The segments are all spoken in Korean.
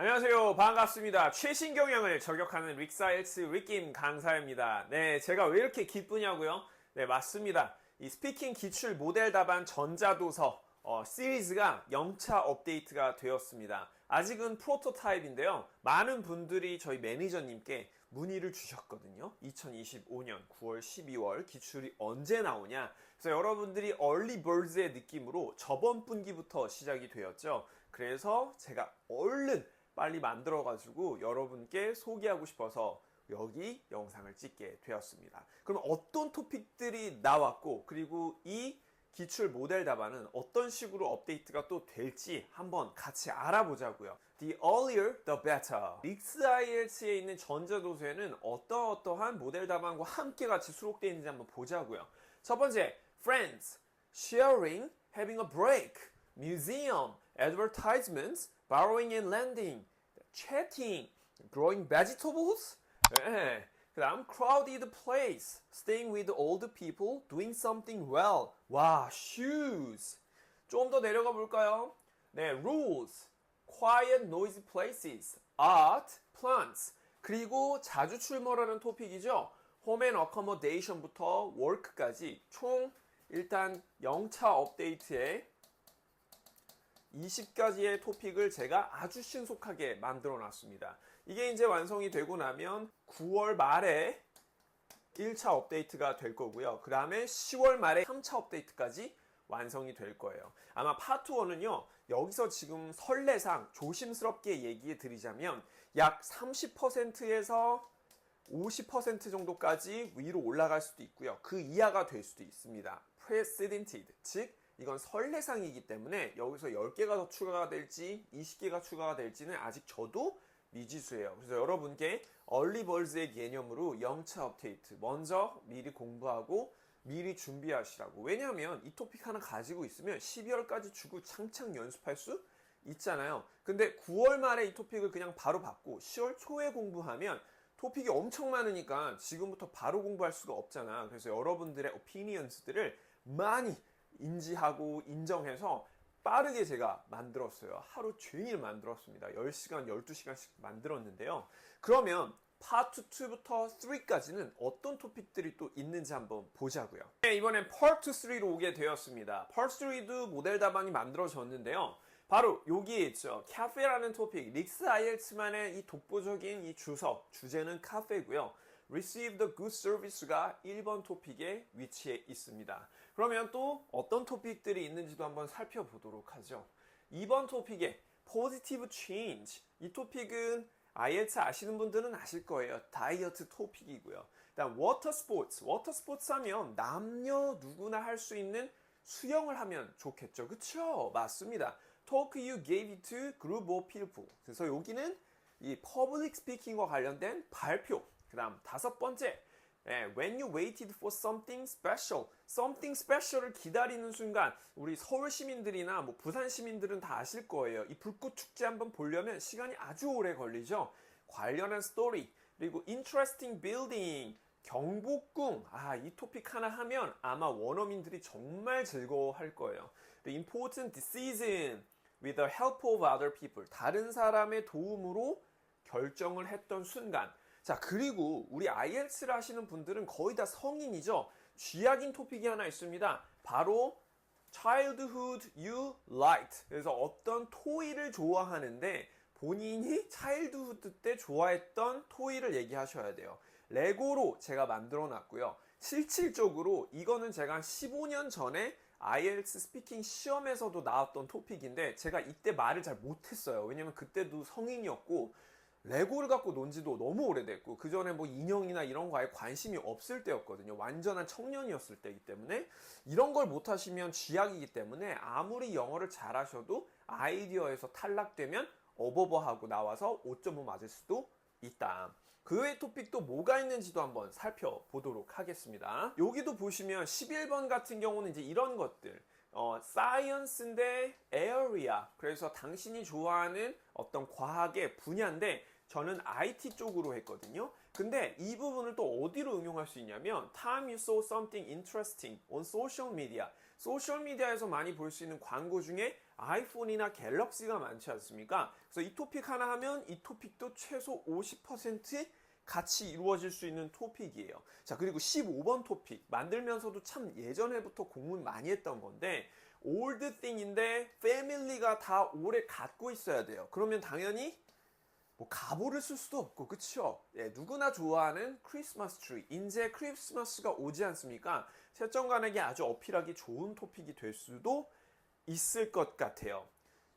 안녕하세요. 반갑습니다. 최신 경영을 저격하는 릭사일스 릭김 강사입니다. 네, 제가 왜 이렇게 기쁘냐고요? 네, 맞습니다. 이 스피킹 기출 모델 답안 전자도서 어, 시리즈가 영차 업데이트가 되었습니다. 아직은 프로토타입인데요. 많은 분들이 저희 매니저님께 문의를 주셨거든요. 2025년 9월, 12월 기출이 언제 나오냐. 그래서 여러분들이 얼리 벌즈의 느낌으로 저번 분기부터 시작이 되었죠. 그래서 제가 얼른 빨리 만들어가지고 여러분께 소개하고 싶어서 여기 영상을 찍게 되었습니다. 그럼 어떤 토픽들이 나왔고 그리고 이 기출 모델 답안은 어떤 식으로 업데이트가 또 될지 한번 같이 알아보자고요. The earlier, the better. 릭스 IELTS에 있는 전자도서에는 어떠어떠한 모델 답안과 함께 같이 수록되어 있는지 한번 보자고요. 첫 번째, friends, sharing, having a break, museum, advertisements, borrowing and lending, chatting, growing vegetables. 네. 그 다음 crowded place, staying with old people, doing something well. 와, shoes. 좀 더 내려가 볼까요? 네, rules, quiet, noisy places, art, plants. 그리고 자주 출몰하는 토픽이죠. home and accommodation부터 work까지 총 일단 영차 업데이트에 20가지의 토픽을 제가 아주 신속하게 만들어 놨습니다. 이게 이제 완성이 되고 나면 9월 말에 1차 업데이트가 될 거고요. 그 다음에 10월 말에 3차 업데이트까지 완성이 될 거예요. 아마 파트 1은요, 여기서 지금 설레상 조심스럽게 얘기해 드리자면 약 30%에서 50% 정도까지 위로 올라갈 수도 있고요. 그 이하가 될 수도 있습니다. precedented, 즉 이건 설레상이기 때문에 여기서 10개가 더 추가가 될지 20개가 추가가 될지는 아직 저도 미지수예요. 그래서 여러분께 얼리벌즈의 개념으로 영차 업데이트 먼저 미리 공부하고 미리 준비하시라고. 왜냐하면 이 토픽 하나 가지고 있으면 12월까지 주고 창창 연습할 수 있잖아요. 근데 9월 말에 이 토픽을 그냥 바로 받고 10월 초에 공부하면 토픽이 엄청 많으니까 지금부터 바로 공부할 수가 없잖아. 그래서 여러분들의 오피니언스들을 많이 인지하고 인정해서 빠르게 제가 만들었어요. 하루 종일 만들었습니다. 10시간, 12시간씩 만들었는데요. 그러면 파트 2부터 3까지는 어떤 토픽들이 또 있는지 한번 보자고요. 네, 이번엔 파트 3로 오게 되었습니다. 파트 3도 모델 답안이 만들어졌는데요. 바로 여기에 있죠. 카페라는 토픽, 릭스 IELTS만의 이 독보적인 이 주석, 주제는 카페고요. Receive the good service가 1번 토픽에 위치해 있습니다. 그러면 또 어떤 토픽들이 있는지도 한번 살펴보도록 하죠. 2번 토픽에 Positive Change. 이 토픽은 IELTS 아시는 분들은 아실 거예요. 다이어트 토픽이고요. 일단 워터 스포츠. 워터 스포츠 하면 남녀 누구나 할 수 있는 수영을 하면 좋겠죠. 그쵸? 맞습니다. Talk you gave it to group of people. 그래서 여기는 이 퍼블릭 스피킹과 관련된 발표. 그 다음 다섯 번째. 예, when you waited for something special, something special을 기다리는 순간 우리 서울 시민들이나 뭐 부산 시민들은 다 아실 거예요. 이 불꽃 축제 한번 보려면 시간이 아주 오래 걸리죠. 관련한 스토리 그리고 interesting building, 경복궁 아 이 토픽 하나 하면 아마 원어민들이 정말 즐거워할 거예요. 그리고 important decision with the help of other people 다른 사람의 도움으로 결정을 했던 순간. 자, 그리고 우리 IELTS를 하시는 분들은 거의 다 성인이죠. 쥐약인 토픽이 하나 있습니다. 바로 childhood you liked. 그래서 어떤 토이를 좋아하는데 본인이 차일드후드 때 좋아했던 토이를 얘기하셔야 돼요. 레고로 제가 만들어 놨고요. 실질적으로 이거는 제가 한 15년 전에 IELTS 스피킹 시험에서도 나왔던 토픽인데 제가 이때 말을 잘 못했어요. 왜냐면 그때도 성인이었고 레고를 갖고 논 지도 너무 오래됐고 그 전에 뭐 인형이나 이런 거에 관심이 없을 때였거든요. 완전한 청년이었을 때이기 때문에 이런 걸 못 하시면 쥐약이기 때문에 아무리 영어를 잘하셔도 아이디어에서 탈락되면 어버버하고 나와서 5.5 맞을 수도 있다. 그 외 토픽도 뭐가 있는지도 한번 살펴보도록 하겠습니다. 여기도 보시면 11번 같은 경우는 이제 이런 것들. 어, 사이언스인데 에어리아. 그래서 당신이 좋아하는 어떤 과학의 분야인데 저는 IT 쪽으로 했거든요. 근데 이 부분을 또 어디로 응용할 수 있냐면 Time you saw something interesting on social media. 소셜 미디어에서 많이 볼 수 있는 광고 중에 아이폰이나 갤럭시가 많지 않습니까? 그래서 이 토픽 하나 하면 이 토픽도 최소 50% 같이 이루어질 수 있는 토픽이에요. 자, 그리고 15번 토픽. 만들면서도 참 예전에부터 공부 많이 했던 건데, old thing인데, family가 다 오래 갖고 있어야 돼요. 그러면 당연히 뭐 가보를 쓸 수도 없고 그쵸? 예, 누구나 좋아하는 크리스마스 트리 이제 크리스마스가 오지 않습니까? 채점관에게 아주 어필하기 좋은 토픽이 될 수도 있을 것 같아요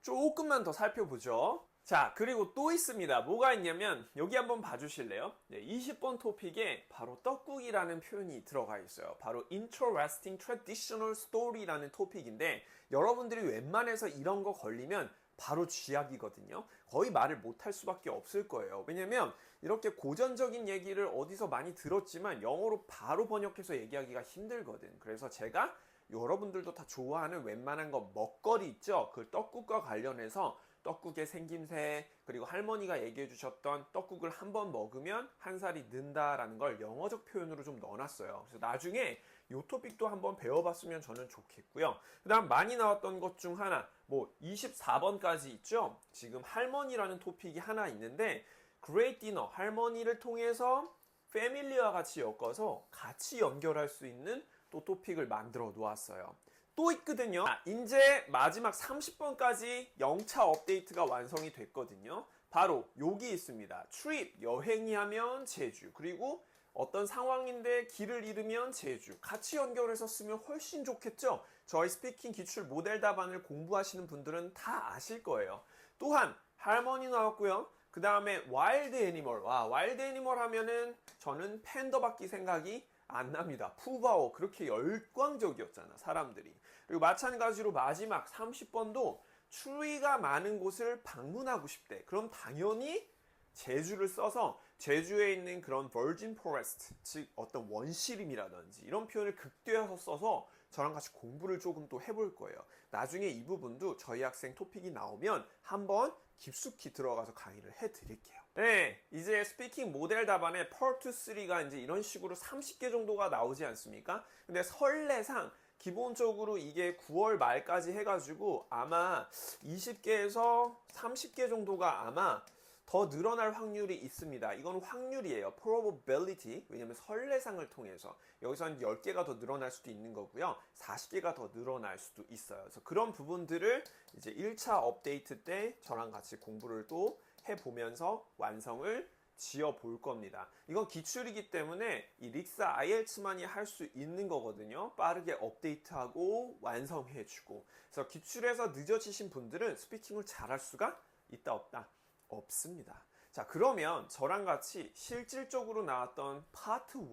조금만 더 살펴보죠 자 그리고 또 있습니다 뭐가 있냐면 여기 한번 봐주실래요? 네, 20번 토픽에 바로 떡국이라는 표현이 들어가 있어요 바로 Interesting Traditional Story라는 토픽인데 여러분들이 웬만해서 이런 거 걸리면 바로 쥐약이거든요. 거의 말을 못할 수밖에 없을 거예요. 왜냐면 이렇게 고전적인 얘기를 어디서 많이 들었지만 영어로 바로 번역해서 얘기하기가 힘들거든. 그래서 제가 여러분들도 다 좋아하는 웬만한 거 먹거리 있죠? 그 떡국과 관련해서 떡국의 생김새 그리고 할머니가 얘기해 주셨던 떡국을 한 번 먹으면 한 살이 는다라는 걸 영어적 표현으로 좀 넣어놨어요. 그래서 나중에 요 토픽도 한번 배워봤으면 저는 좋겠고요. 그 다음 많이 나왔던 것 중 하나, 뭐 24번까지 있죠? 지금 할머니라는 토픽이 하나 있는데 그레이트 디너, 할머니를 통해서 패밀리와 같이 엮어서 같이 연결할 수 있는 또 토픽을 만들어 놓았어요. 또 있거든요. 아, 이제 마지막 30번까지 영차 업데이트가 완성이 됐거든요. 바로 여기 있습니다. 트립, 여행이 하면 제주. 그리고 어떤 상황인데 길을 잃으면 제주. 같이 연결해서 쓰면 훨씬 좋겠죠? 저희 스피킹 기출 모델 답안을 공부하시는 분들은 다 아실 거예요. 또한 할머니 나왔고요. 그 다음에 와일드 애니멀. 와, 와일드 애니멀 하면은 저는 팬더밖에 생각이 안 납니다. 푸바오 그렇게 열광적이었잖아 사람들이. 그리고 마찬가지로 마지막 30번도 추위가 많은 곳을 방문하고 싶대. 그럼 당연히 제주를 써서 제주에 있는 그런 버진 포레스트, 즉 어떤 원시림이라든지 이런 표현을 극대화해서 써서 저랑 같이 공부를 조금 또 해볼 거예요. 나중에 이 부분도 저희 학생 토픽이 나오면 한번 깊숙이 들어가서 강의를 해드릴게요. 네, 이제 스피킹 모델 답안의 파트 3가 이제 이런 식으로 30개 정도가 나오지 않습니까? 근데 설례상 기본적으로 이게 9월 말까지 해가지고 아마 20개에서 30개 정도가 아마 더 늘어날 확률이 있습니다. 이건 확률이에요. probability. 왜냐면 설례상을 통해서 여기서 한 10개가 더 늘어날 수도 있는 거고요. 40개가 더 늘어날 수도 있어요. 그래서 그런 부분들을 이제 1차 업데이트 때 저랑 같이 공부를 또 해보면서 완성을 지어 볼 겁니다. 이건 기출이기 때문에 이 릭사 IELTS만이 할 수 있는 거거든요. 빠르게 업데이트하고 완성해 주고. 그래서 기출에서 늦어지신 분들은 스피킹을 잘할 수가 있다 없다. 없습니다. 자, 그러면 저랑 같이 실질적으로 나왔던 파트 1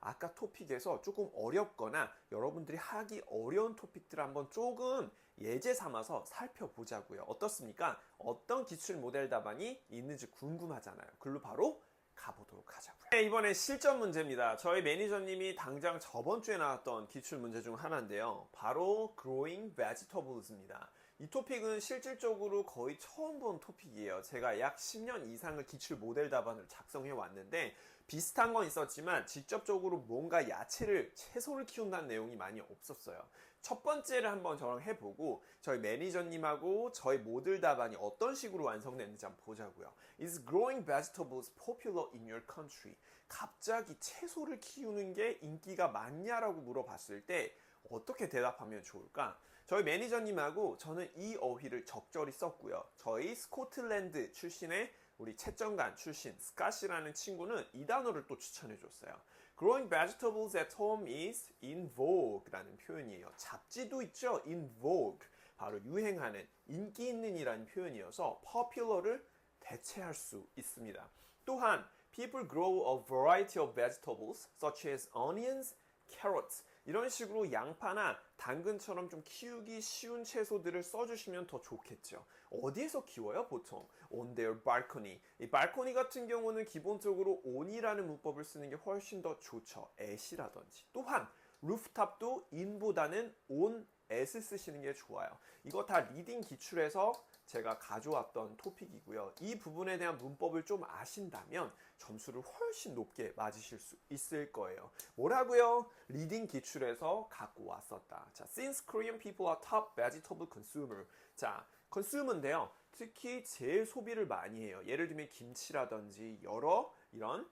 아까 토픽에서 조금 어렵거나 여러분들이 하기 어려운 토픽들 한번 조금 예제 삼아서 살펴보자고요. 어떻습니까? 어떤 기출 모델 답안이 있는지 궁금하잖아요. 글로 바로 가보도록 하자고요. 네, 이번엔 실전 문제입니다. 저희 매니저님이 당장 저번 주에 나왔던 기출 문제 중 하나인데요. 바로 growing vegetables입니다. 이 토픽은 실질적으로 거의 처음 본 토픽이에요. 제가 약 10년 이상을 기출 모델 답안을 작성해 왔는데 비슷한 건 있었지만 직접적으로 뭔가 야채를 채소를 키운다는 내용이 많이 없었어요. 첫 번째를 한번 저랑 해보고 저희 매니저님하고 저희 모델 답안이 어떤 식으로 완성됐는지 한번 보자고요. Is growing vegetables popular in your country? 갑자기 채소를 키우는 게 인기가 많냐라고 물어봤을 때 어떻게 대답하면 좋을까? 저희 매니저님하고 저는 이 어휘를 적절히 썼고요. 저희 스코틀랜드 출신의 우리 채점관 출신 스카시라는 친구는 이 단어를 또 추천해 줬어요. Growing vegetables at home is in vogue라는 표현이에요. 잡지도 있죠. in vogue. 바로 유행하는 인기 있는이라는 표현이어서 popular를 대체할 수 있습니다. 또한 people grow a variety of vegetables such as onions, carrots 이런 식으로 양파나 당근처럼 좀 키우기 쉬운 채소들을 써주시면 더 좋겠죠. 어디에서 키워요, 보통? On their balcony. 이 balcony 같은 경우는 기본적으로 on이라는 문법을 쓰는 게 훨씬 더 좋죠. at이라든지. 또한 루프탑도 in보다는 on, s 쓰시는 게 좋아요. 이거 다 리딩 기출에서 제가 가져왔던 토픽이고요. 이 부분에 대한 문법을 좀 아신다면 점수를 훨씬 높게 맞으실 수 있을 거예요. 뭐라고요? 리딩 기출에서 갖고 왔었다. 자, since Korean people are top vegetable consumer. 자, consume인데요. 특히 제일 소비를 많이 해요. 예를 들면 김치라든지 여러 이런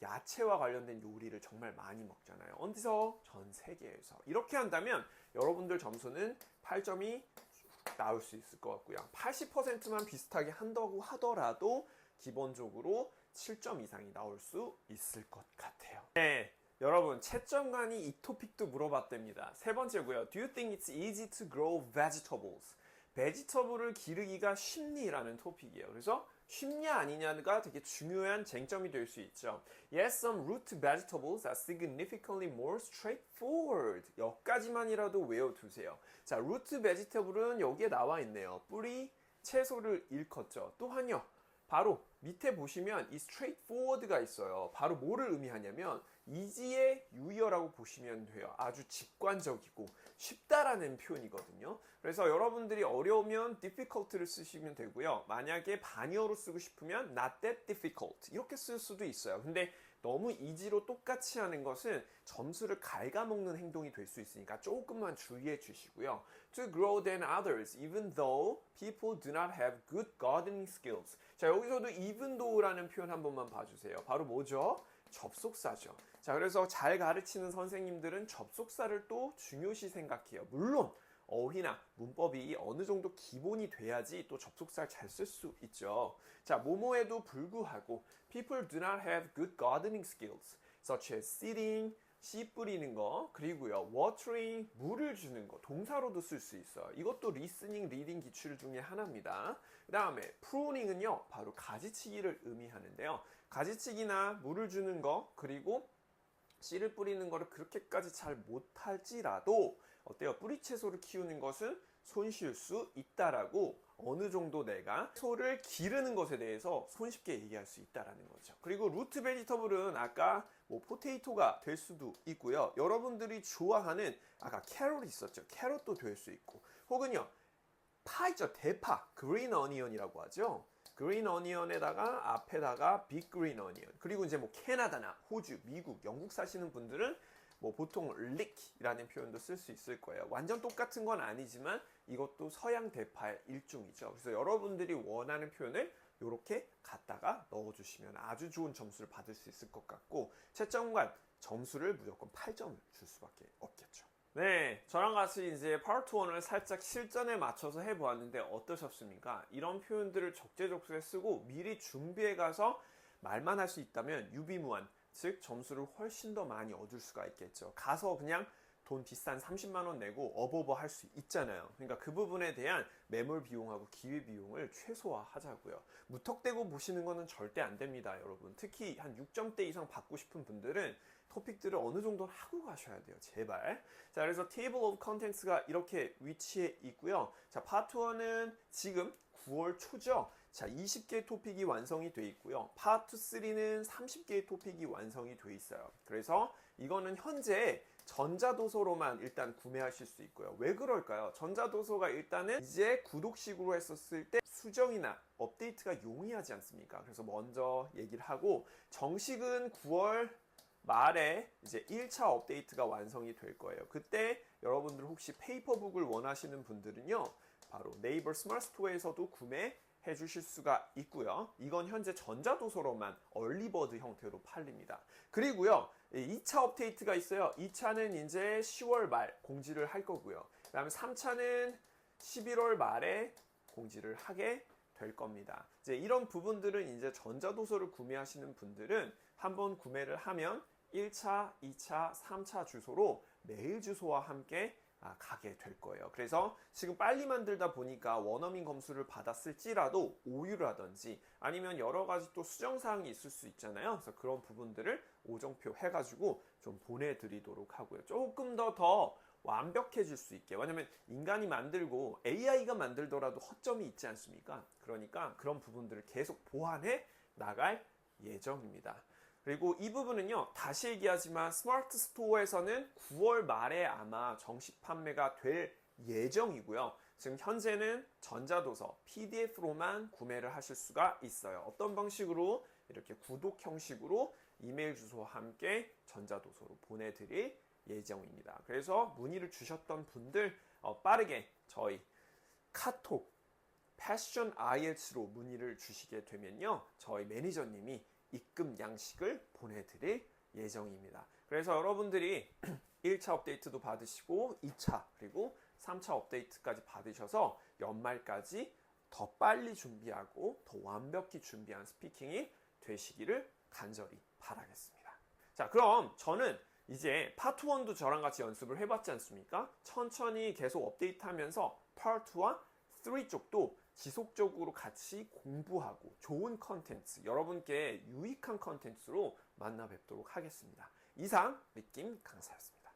야채와 관련된 요리를 정말 많이 먹잖아요. 어디서? 전 세계에서. 이렇게 한다면 여러분들 점수는 8점이 나올 수 있을 것 같고요. 80%만 비슷하게 한다고 하더라도 기본적으로 7점 이상이 나올 수 있을 것 같아요. 네. 여러분, 채점관이 이 토픽도 물어봤답니다. 세 번째고요. Do you think it's easy to grow vegetables? 베지터블을 기르기가 쉽니라는 토픽이에요. 그래서 쉽냐 아니냐가 되게 중요한 쟁점이 될 수 있죠. Yes, some root vegetables are significantly more straightforward. 여기까지만이라도 외워두세요. 자, 루트 베지터블은 여기에 나와 있네요. 뿌리, 채소를 일컫죠. 또한요. 바로 밑에 보시면 이 straightforward가 있어요. 바로 뭐를 의미하냐면 이지의 유의어라고 보시면 돼요. 아주 직관적이고 쉽다라는 표현이거든요. 그래서 여러분들이 어려우면 difficult를 쓰시면 되고요. 만약에 반의어로 쓰고 싶으면 not that difficult 이렇게 쓸 수도 있어요. 근데 너무 이지로 똑같이 하는 것은 점수를 갉아먹는 행동이 될 수 있으니까 조금만 주의해 주시고요. To grow than others, even though people do not have good gardening skills. 자, 여기서도 even though라는 표현 한 번만 봐주세요. 바로 뭐죠? 접속사죠. 자, 그래서 잘 가르치는 선생님들은 접속사를 또 중요시 생각해요. 물론 어휘나 문법이 어느 정도 기본이 돼야지 또 접속사를 잘 쓸 수 있죠. 자, 모모에도 불구하고 people do not have good gardening skills such as seeding, 씨 뿌리는 거, 그리고요, watering, 물을 주는 거, 동사로도 쓸 수 있어요. 이것도 listening, reading 기출 중에 하나입니다. 그 다음에 pruning은요, 바로 가지치기를 의미하는데요. 가지치기나 물을 주는 거, 그리고 씨를 뿌리는 거를 그렇게까지 잘 못할지라도 어때요? 뿌리 채소를 키우는 것은 손쉴 수 있다라고 어느 정도 내가 소를 기르는 것에 대해서 손쉽게 얘기할 수 있다라는 거죠. 그리고 루트 베지터블은 아까 뭐 포테이토가 될 수도 있고요. 여러분들이 좋아하는 아까 캐럿이 있었죠. 캐럿도 될 수 있고 혹은요 파 있죠. 대파, 그린 어니언이라고 하죠. 그린 어니언에다가 앞에다가 빅 그린 어니언. 그리고 이제 뭐 캐나다나 호주, 미국, 영국 사시는 분들은 뭐 보통 릭이라는 표현도 쓸 수 있을 거예요. 완전 똑같은 건 아니지만 이것도 서양 대파의 일종이죠. 그래서 여러분들이 원하는 표현을 이렇게 갖다가 넣어주시면 아주 좋은 점수를 받을 수 있을 것 같고 채점관 점수를 무조건 8점을 줄 수밖에 없겠죠. 네, 저랑 같이 이제 파트 1을 살짝 실전에 맞춰서 해보았는데 어떠셨습니까? 이런 표현들을 적재적소에 쓰고 미리 준비해 가서 말만 할 수 있다면 유비무한, 즉 점수를 훨씬 더 많이 얻을 수가 있겠죠. 가서 그냥 돈 비싼 30만 원 내고 어버버 할 수 있잖아요. 그러니까 그 부분에 대한 매몰 비용하고 기회 비용을 최소화하자고요. 무턱대고 보시는 거는 절대 안 됩니다, 여러분. 특히 한 6점대 이상 받고 싶은 분들은 토픽들을 어느 정도 하고 가셔야 돼요. 제발. 자, 그래서 Table of Contents가 이렇게 위치해 있고요. 자, 파트 1은 지금 9월 초죠. 자, 20개의 토픽이 완성이 돼 있고요. 파트 3는 30개의 토픽이 완성이 돼 있어요. 그래서 이거는 현재 전자도서로만 일단 구매하실 수 있고요. 왜 그럴까요? 전자도서가 일단은 이제 구독식으로 했었을 때 수정이나 업데이트가 용이하지 않습니까? 그래서 먼저 얘기를 하고 정식은 9월 말에 이제 1차 업데이트가 완성이 될 거예요. 그때 여러분들 혹시 페이퍼북을 원하시는 분들은요. 바로 네이버 스마트 스토어에서도 구매 해 주실 수가 있고요. 이건 현재 전자도서로만 얼리버드 형태로 팔립니다. 그리고요. 2차 업데이트가 있어요. 2차는 이제 10월 말 공지를 할 거고요. 그 다음에 3차는 11월 말에 공지를 하게 될 겁니다. 이제 이런 부분들은 이제 전자도서를 구매하시는 분들은 한번 구매를 하면 1차, 2차, 3차 주소로 메일 주소와 함께 아, 가게 될 거예요. 그래서 지금 빨리 만들다 보니까 원어민 검수를 받았을지라도 오류라든지 아니면 여러 가지 또 수정 사항이 있을 수 있잖아요. 그래서 그런 부분들을 오정표 해가지고 좀 보내드리도록 하고요. 조금 더 더 완벽해질 수 있게. 왜냐면 인간이 만들고 AI가 만들더라도 허점이 있지 않습니까? 그러니까 그런 부분들을 계속 보완해 나갈 예정입니다. 그리고 이 부분은요, 다시 얘기하지만 스마트 스토어에서는 9월 말에 아마 정식 판매가 될 예정이고요. 지금 현재는 전자도서 PDF로만 구매를 하실 수가 있어요. 어떤 방식으로 이렇게 구독 형식으로 이메일 주소와 함께 전자도서로 보내드릴 예정입니다. 그래서 문의를 주셨던 분들 어, 빠르게 저희 카톡 패션 IELTS로 문의를 주시게 되면요. 저희 매니저님이 입금 양식을 보내드릴 예정입니다. 그래서 여러분들이 1차 업데이트도 받으시고 2차 그리고 3차 업데이트까지 받으셔서 연말까지 더 빨리 준비하고 더 완벽히 준비한 스피킹이 되시기를 간절히 바라겠습니다. 자, 그럼 저는 이제 파트 1도 저랑 같이 연습을 해봤지 않습니까? 천천히 계속 업데이트하면서 파트 2와 3 쪽도 지속적으로 같이 공부하고 좋은 컨텐츠, 여러분께 유익한 컨텐츠로 만나 뵙도록 하겠습니다. 이상 느낌 강사였습니다.